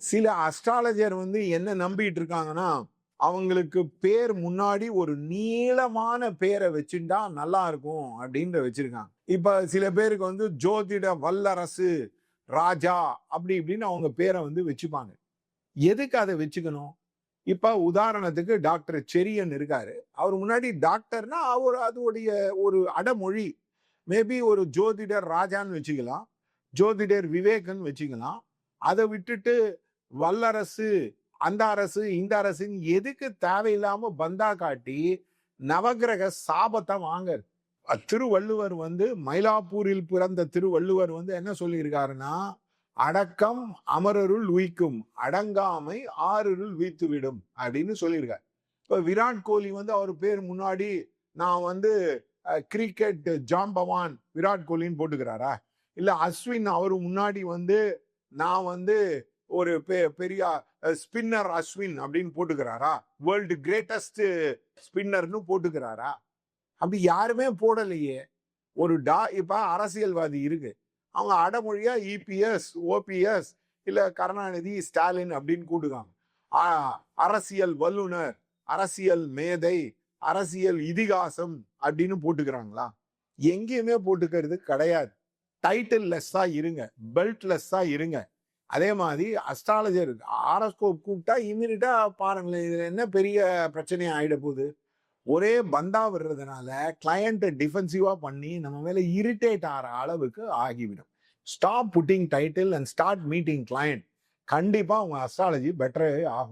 சில அஸ்ட்ராலஜர் வந்து என்ன நம்பிட்டு இருக்காங்கன்னா அவங்களுக்கு பேர் முன்னாடி ஒரு நீளமான பேரை வச்சுட்டா நல்லா இருக்கும் அப்படின்ற வச்சிருக்காங்க. இப்ப சில பேருக்கு வந்து ஜோதிட வல்லரசு ராஜா அப்படி இப்படின்னு அவங்க பேரை வந்து வச்சுப்பாங்க. எதுக்கு அதை வச்சுக்கணும்? இப்ப உதாரணத்துக்கு டாக்டர் செரியன் இருக்காரு. அவர் முன்னாடி டாக்டர்னா அவர் அதோடைய ஒரு அடமொழி. மேபி ஒரு ஜோதிடர் ராஜான்னு வச்சுக்கலாம் ஜோதிடர் விவேகன் வச்சுக்கலாம். அதை விட்டுட்டு வல்லரசு அந்த அரசு இந்த அரசுன்னு எதுக்கு தேவையில்லாம பந்தா காட்டி நவக்கிரக சாபத்தை வாங்க திருவள்ளுவர் வந்து மயிலாப்பூரில் பிறந்த திருவள்ளுவர் வந்து என்ன சொல்லியிருக்காருன்னா அடக்கம் அமரருள் உய்க்கும் அடங்காமை ஆறுருள் வீத்து விடும் அப்படின்னு சொல்லியிருக்காரு. இப்போ விராட் கோலி வந்து அவர் பேர் முன்னாடி நான் வந்து கிரிக்கெட் ஜாம்பவான் விராட் கோலின்னு போட்டுக்கிறாரா? இல்லை அஸ்வின் அவர் முன்னாடி வந்து நான் வந்து ஒரு பெ- பெரிய ஸ்பின்னர் அஸ்வின் அப்படின்னு போட்டுக்கிறாரா? World greatest ஸ்பின்னர்னு போட்டுக்கிறாரா? அப்படி யாருமே போடலையே. ஒரு டா இப்போ அரசியல்வாதி இருக்கு. அவங்க அடமொழியா இபிஎஸ் ஓபிஎஸ் இல்லை கருணாநிதி ஸ்டாலின் அப்படின்னு கூட்டுக்காங்க. அரசியல் வல்லுனர் அரசியல் மேதை அரசியல் இதிகாசம் அப்படின்னு போட்டுக்கிறாங்களா? எங்கேயுமே போட்டுக்கிறது கிடையாது. டைட்டில் லெஸ்ஸாக இருங்க பெல்ட் லெஸ்ஸாக இருங்க. அதே மாதிரி அஸ்ட்ராலஜர் ஆரோஸ்கோப் கூப்பிட்டா இமீடியட்டா பாருங்களேன் இதுல என்ன பெரிய பிரச்சனையா ஆயிட போகுது? ஒரே பந்தா விடுறதுனால கிளையண்ட்டை டிஃபென்சிவா பண்ணி நம்ம மேல இரிட்டேட் ஆகிற அளவுக்கு ஆகிவிடும். Stop putting title and start meeting client கண்டிப்பா உங்க அஸ்ட்ராலஜி பெட்டரே ஆகும்.